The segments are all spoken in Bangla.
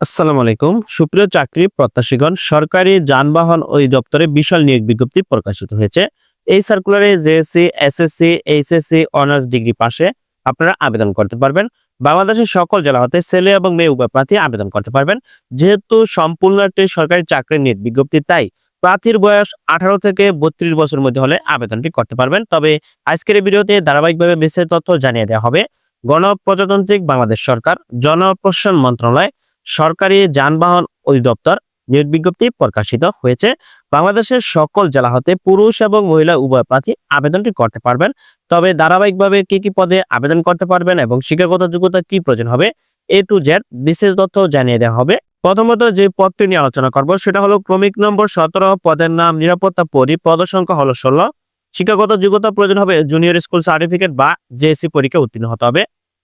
আসসালামু আলাইকুম। সুপ্রিয় চাকরি প্রত্যাশীগণ, সরকারি যানবাহন অধিদপ্তরে বিশাল নিয়োগ বিজ্ঞপ্তি প্রকাশিত হয়েছে। এই সার্কুলারে JSC SSC HSC honours degree পাশে আপনারা আবেদন করতে পারবেন। বাংলাদেশের সকল জেলা হতে ছেলে এবং মেয়ে উভয় প্রার্থী আবেদন করতে পারবেন। যেহেতু সম্পূর্ণ একটি সরকারি চাকরির নিয়োগ বিজ্ঞপ্তি, তাই প্রার্থীর বয়স আঠারো থেকে বত্রিশ বছর মধ্যে হলে আবেদনটি করতে পারবেন। তবে আজকের ভিডিওতে ধারাবাহিকভাবে বিস্তারিত তথ্য জানিয়ে দেওয়া হবে। গণপ্রজাতান্ত্রিক বাংলাদেশ সরকার জনপ্রশাসন মন্ত্রণালয় সরকারি যানবাহন অধিদপ্তর নিয়োগ বিজ্ঞপ্তি প্রকাশিত হয়েছে। বাংলাদেশের সকল জেলা হতে পুরুষ এবং মহিলা উভয় প্রার্থী আবেদনটি করতে পারবেন। তবে ধারাবাহিকভাবে কি কি পদে আবেদন করতে পারবেন এবং শিক্ষাগত যোগ্যতা কি প্রয়োজন হবে, এ টু জেড বিশেষ তথ্য জানিয়ে দেওয়া হবে। প্রথমত যে পদটি নিয়ে আলোচনা করব, সেটা হলো ক্রমিক নম্বর সতেরো, পদের নাম নিরাপত্তা পরি পদ সংখ্যা হলো ষোলো। শিক্ষাগত যোগ্যতা প্রয়োজন হবে, জুনিয়র স্কুল সার্টিফিকেট বা জেএসসি পরীক্ষা উত্তীর্ণ হতে হবে।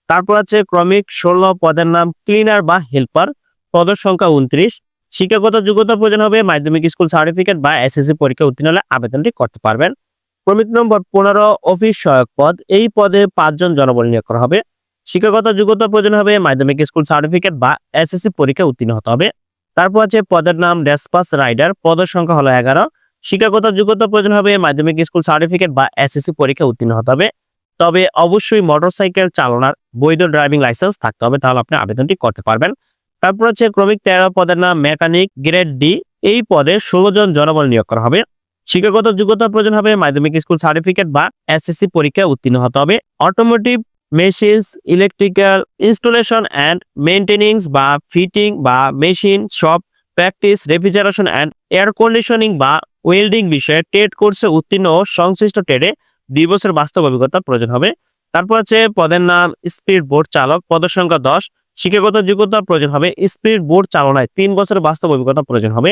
তারপর আছে ক্রমিক ষোলো পদের নাম ক্লিনার বা হেল্পার। পদের সংখ্যা উনত্রিশ শিক্ষাগত যোগ্যতা প্রয়োজন হবে, মাধ্যমিক স্কুল সার্টিফিকেট বা এসএসসি পরীক্ষা উত্তীর্ণ হলে আবেদনটি করতে পারবেন। ক্রমিক নম্বর পনেরো, অফিস সহায়ক পদ। এই পদে পাঁচজন জনবল নিয়োগ করা হবে। শিক্ষাগত যোগ্যতা প্রয়োজন হবে, মাধ্যমিক স্কুল সার্টিফিকেট বা এসএসসি পরীক্ষা উত্তীর্ণ হতে হবে। তারপর আছে পদের নাম ডেসপাস রাইডার। পদের সংখ্যা হলো এগারো। শিক্ষাগত যোগ্যতা প্রয়োজন হবে, মাধ্যমিক স্কুল সার্টিফিকেট বা এসএসসি পরীক্ষা উত্তীর্ণ হতে হবে। তবে অবশ্যই মোটরসাইকেল চালনার বৈধ ড্রাইভিং লাইসেন্স থাকতে হবে, তাহলে আপনি আবেদনটি করতে পারবেন। তারপর হচ্ছে ক্রমিক তেরো পদের নাম, মেকানিক গ্রেড ডি। এই পদে ষোলো জন জনবল নিয়োগ করা হবে। শিক্ষাগত যোগ্যতা প্রয়োজন হবে, মাধ্যমিক স্কুল সার্টিফিকেট বা এসএসসি পরীক্ষায় উত্তীর্ণ হতে হবে। Automotive machines electrical installation and maintenance বা ফিটিং বা machine shop practice refrigeration and air conditioning বা ওয়েল্ডিং বিষয়ে টেট কোর্সে উত্তীর্ণ সংশ্লিষ্ট ট্রেডে দুই বাস্তব অভিজ্ঞতা প্রয়োজন হবে। তারপর আছে পদের নাম স্পিড বোর্ড চালক, পদের সংখ্যা দশ। শিক্ষাগত যোগ্যতা প্রয়োজন হবে, স্পিড বোর্ড চালনায় তিন বছর বাস্তব অভিজ্ঞতা প্রয়োজন হবে।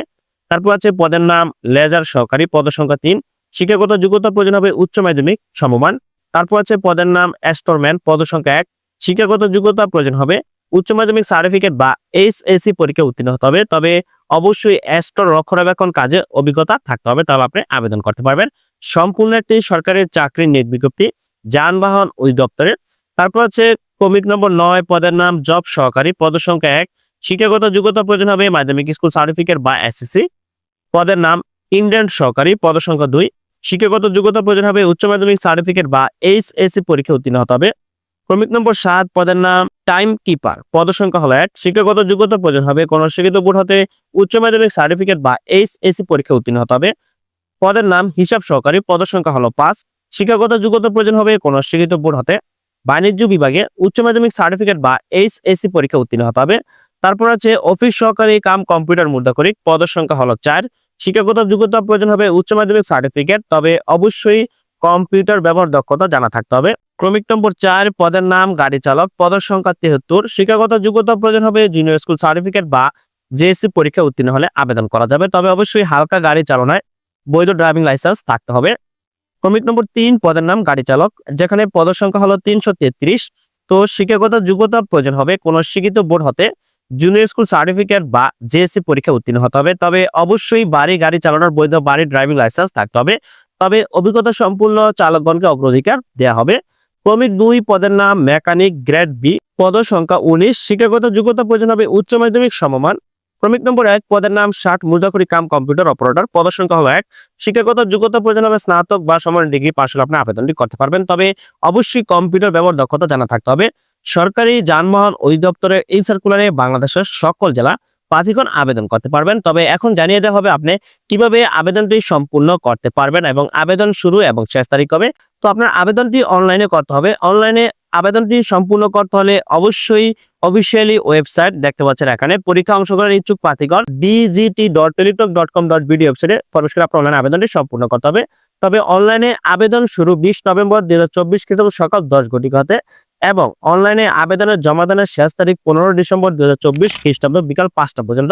তারপর আছে পদের নাম লেজার সহকারী, পদের সংখ্যা তিন। শিক্ষাগত যোগ্যতা প্রয়োজন হবে উচ্চ মাধ্যমিক সমমান। তারপর আছে পদের নাম অ্যাস্টোরম্যান, পদের সংখ্যা এক। শিক্ষাগত যোগ্যতা প্রয়োজন হবে, উচ্চ মাধ্যমিক সার্টিফিকেট বা এইচএসসি পরীক্ষা উত্তীর্ণ হতে হবে। তবে অবশ্যই অ্যাস্টোর রক্ষণাবেক্ষণ কাজে অভিজ্ঞতা থাকতে হবে, তাহলে আপনি আবেদন করতে পারবেন। সম্পূর্ণ একটি সরকারি চাকরির নেট বিজ্ঞপ্তি, যানবাহন অধিদপ্তরের। তারপর হচ্ছে কমিক নম্বর নয়, পদের নাম জব সহকারী পদ সংখ্যা এক, শিক্ষাগত যোগ্যতা প্রয়োজন হবে মাধ্যমিক স্কুল সার্টিফিকেট বা এসএসসি। পদের নাম ইন্ডিয়ান সহকারী পদ সংখ্যা দুই, শিক্ষাগত যোগ্যতা প্রয়োজন হবে উচ্চ মাধ্যমিক সার্টিফিকেট বা এইচএসসি পরীক্ষা উত্তীর্ণ হতে হবে। ক্রমিক নম্বর সাত, পদের নাম টাইম কিপার পদ সংখ্যা হলো এক, শিক্ষাগত যোগ্যতা প্রয়োজন হবে কোন শিক্ষিত বোর্ড হতে উচ্চ মাধ্যমিক সার্টিফিকেট বা এইচএসসি পরীক্ষা উত্তীর্ণ হতে হবে। পদের নাম হিসাব সহকারী পদ সংখ্যা হলো পাঁচ। শিক্ষাগত যোগ্যতা প্রয়োজন হবে কোন শিক্ষিত বোর্ড হতে। বাণিজ্য বিভাগে উচ্চ মাধ্যমিক সার্টিফিকেট বা এইচএসসি পরীক্ষা উত্তীর্ণ হতে হবে। তারপর আছে অফিস সহকারী কাম কম্পিউটার মুদ্রাকরিক পদের সংখ্যা হলো চার। শিক্ষাগত যোগ্যতা প্রয়োজন হবে উচ্চ মাধ্যমিক সার্টিফিকেট তবে অবশ্যই কম্পিউটার ব্যবহার দক্ষতা জানা থাকতে হবে। ক্রমিক নম্বর চার, পদের নাম গাড়ি চালক, পদের সংখ্যা তেহত্তর। শিক্ষাগত যোগ্যতা প্রয়োজন হবে জুনিয়র স্কুল সার্টিফিকেট বা জেএসসি পরীক্ষা উত্তীর্ণ হলে আবেদন করা যাবে। তবে অবশ্যই হালকা গাড়ি চালনায় বৈধ ড্রাইভিং লাইসেন্স থাকতে হবে। ক্রমিক নম্বর তিন, পদের নাম, গাড়ি চালক, যেখানে পদের সংখ্যা হলো তিনশো তেত্রিশ। তো শিক্ষাগত যোগ্যতা প্রয়োজন হবে কোন শিক্ষিত বোর্ড হতে। জুনিয়র স্কুল সার্টিফিকেট বা জেএসসি পরীক্ষা উত্তীর্ণ হতে হবে। তবে অবশ্যই বাড়ি, গাড়ি চালানোর বৈধ বাড়ি ড্রাইভিং লাইসেন্স থাকতে হবে। তবে অভিজ্ঞতা সম্পূর্ণ চালকগণকে অগ্রাধিকার দেওয়া হবে। ক্রমিক দুই, পদের নাম মেকানিক গ্রেড বি পদ সংখ্যা উনিশ। শিক্ষাগত যোগ্যতা প্রয়োজন হবে উচ্চ মাধ্যমিক সমমান। ক্রমিক নম্বর এক, পদের নাম ষাট, মুদ্রাকরি কাম কম্পিউটার অপারেটর। পদ সংখ্যা হলো এক। শিক্ষাগত যোগ্যতা প্রয়োজন হবে স্নাতক বা সমান ডিগ্রি পাশ হলে আপনি আবেদনটি করতে পারবেন। তবে অবশ্যই কম্পিউটার ব্যবহার দক্ষতা জানা থাকতে হবে। সরকারি যানবাহন অধিদপ্তরের এই সার্কুলারে বাংলাদেশের সকল জেলা প্রার্থীগণ আবেদন করতে পারবেন। তবে এখন জানিয়ে দেওয়া হবে আপনি কীভাবে আবেদনটি সম্পূর্ণ করতে পারবেন এবং আবেদন শুরু এবং শেষ তারিখ হবে তো আপনার আবেদনটি অনলাইনে করতে হবে। অনলাইনে আবেদনটি সম্পূর্ণ করতে হলে অবশ্যই অফিসিয়ালি ওয়েবসাইট দেখতে পাচ্ছেন এখানে। পরীক্ষা অংশগ্রহণের ইচ্ছুক প্রার্থীগণ DGT dot Teletalk dot com dot BD ওয়েবসাইটে প্রবেশ করে আপনার অনলাইন আবেদনটি সম্পূর্ণ করতে হবে। তবে অনলাইনে আবেদন শুরু বিশ নভেম্বর দুই হাজার চব্বিশ খ্রিস্টাব্দ সকাল দশ ঘটিকা হতে এবং অনলাইনে আবেদনের জমাদানের শেষ তারিখ পনেরো ডিসেম্বর দুই হাজার চব্বিশ খ্রিস্টাব্দ বিকাল পাঁচটা পর্যন্ত।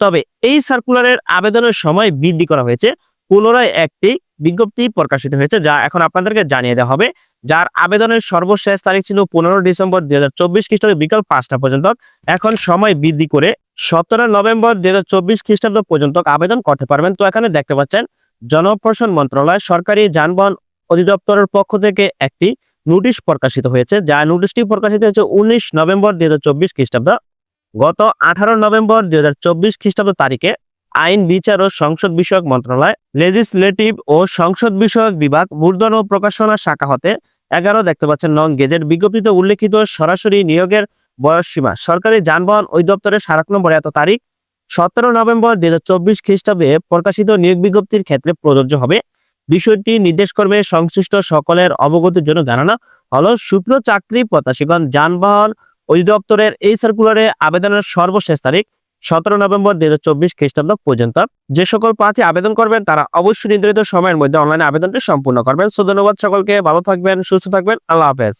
তবে এই সার্কুলারের আবেদনের সময় বৃদ্ধি করা হয়েছে। পুনরায় একটি বিজ্ঞপ্তি প্রকাশিত হয়েছে, যা এখন আপনাদেরকে জানিয়ে দেওয়া হবে। যার আবেদনের সর্বশেষ তারিখ ছিল পনেরো ডিসেম্বর দুই হাজার চব্বিশ খ্রিস্টাব্দ বিকাল পাঁচটা পর্যন্ত। এখন সময় বৃদ্ধি করে সতেরো নভেম্বর দুই হাজার চব্বিশ খ্রিস্টাব্দ পর্যন্ত আবেদন করতে পারবেন। তো এখানে দেখতে পাচ্ছেন, জনপ্রশাসন মন্ত্রণালয় সরকারি যানবাহন অধিদপ্তরের পক্ষ থেকে একটি নোটিশ প্রকাশিত হয়েছে, যা নোটিশটি প্রকাশিত হয়েছে উনিশ নভেম্বর দুই হাজার চব্বিশ খ্রিস্টাব্দ। গত আঠারো নভেম্বর দুই হাজার চব্বিশ খ্রিস্টাব্দ তারিখে আইন, বিচার ও সংসদ বিষয়ক মন্ত্রণালয় লেজিসলেটিভ ও সংসদ বিষয়ক বিভাগ মুদ্রণ ও প্রকাশনা শাখা হতে এগারো দেখতে পাচ্ছেন নং গেজেট বিজ্ঞপ্তিতে উল্লেখিত সরাসরি নিয়োগের বয়স সীমা। সরকারি যানবাহন অধিদপ্তরের সারাক নম্বর এত তারিখ, সতেরো নভেম্বর দুই হাজার চব্বিশ খ্রিস্টাব্দে প্রকাশিত নিয়োগ বিজ্ঞপ্তির ক্ষেত্রে প্রযোজ্য হবে। বিষয়টি নির্দেশ করবে সংশ্লিষ্ট সকলের অবগতির জন্য জানানো হলো। শুক্র চাকরি প্রত্যাশীগণ যানবাহন অধিদপ্তরের এই সার্কুলারে আবেদনের সর্বশেষ তারিখ সতেরো নভেম্বর দুই হাজার চব্বিশ খ্রিস্টাব্দ পর্যন্ত। যে সকল প্রার্থী আবেদন করবেন, তারা অবশ্যই নির্ধারিত সময়ের মধ্যে অনলাইনে আবেদনটি সম্পূর্ণ করবেন। সো ধন্যবাদ সকলকে, ভালো থাকবেন, সুস্থ থাকবেন, আল্লাহ হাফেজ।